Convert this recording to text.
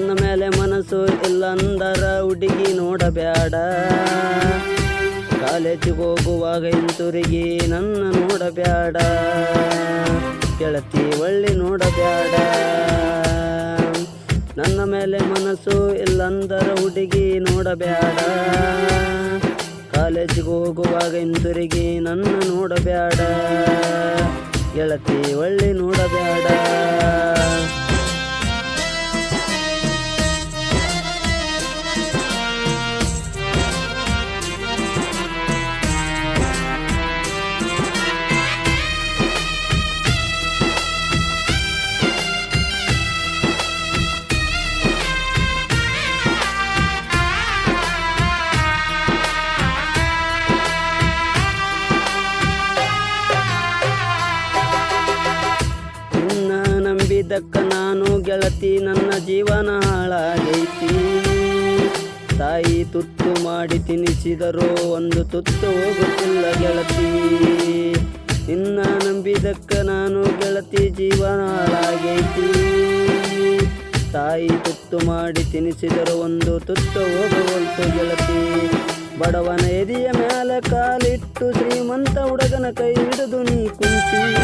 ಮನಸ್ಸು ಇಲ್ಲಂದರ ಹುಡುಗಿ ನೋಡಬೇಡ ಕಾಲೇಜಿಗೆ ಹೋಗುವಾಗ ಹಿಂತಿರುಗಿ ನನ್ನ ನೋಡಬೇಡ ಗೆಳತಿ ಒಳ್ಳಿ ನೋಡಬೇಡ ನನ್ನ ಮೇಲೆ ಮನಸ್ಸು ಇಲ್ಲಂದರ ಹುಡುಗಿ ನೋಡಬೇಡ ಕಾಲೇಜಿಗೆ ಹೋಗುವಾಗ ಹಿಂತಿರುಗಿ ನನ್ನ ನೋಡಬೇಡ ಗೆಳತಿ ಒಳ್ಳಿ ನೋಡಬ್ಯಾಡ. ನಂಬಿದಕ್ಕ ನಾನು ಗೆಳತಿ, ನನ್ನ ಜೀವನ ಹಾಳಾಗೈತಿ. ತಾಯಿ ತುತ್ತು ಮಾಡಿ ತಿನ್ನಿಸಿದರೂ ಒಂದು ತುತ್ತು ಹೋಗುತ್ತಿಲ್ಲ ಗೆಳತಿ. ನಿನ್ನ ನಂಬಿದಕ್ಕ ನಾನು ಗೆಳತಿ, ಜೀವನ ಹಾಳಾಗೈತಿ. ತಾಯಿ ತುತ್ತು ಮಾಡಿ ತಿನ್ನಿಸಿದರು ಒಂದು ತುತ್ತು ಹೋಗುವಂತು ಗೆಳತಿ. ಬಡವನ ಎದೆಯ ಮೇಲೆ ಕಾಲಿಟ್ಟು ಶ್ರೀಮಂತ ಹುಡುಗನ ಕೈ ಹಿಡಿದು ನೀ ಕುಂತಿ.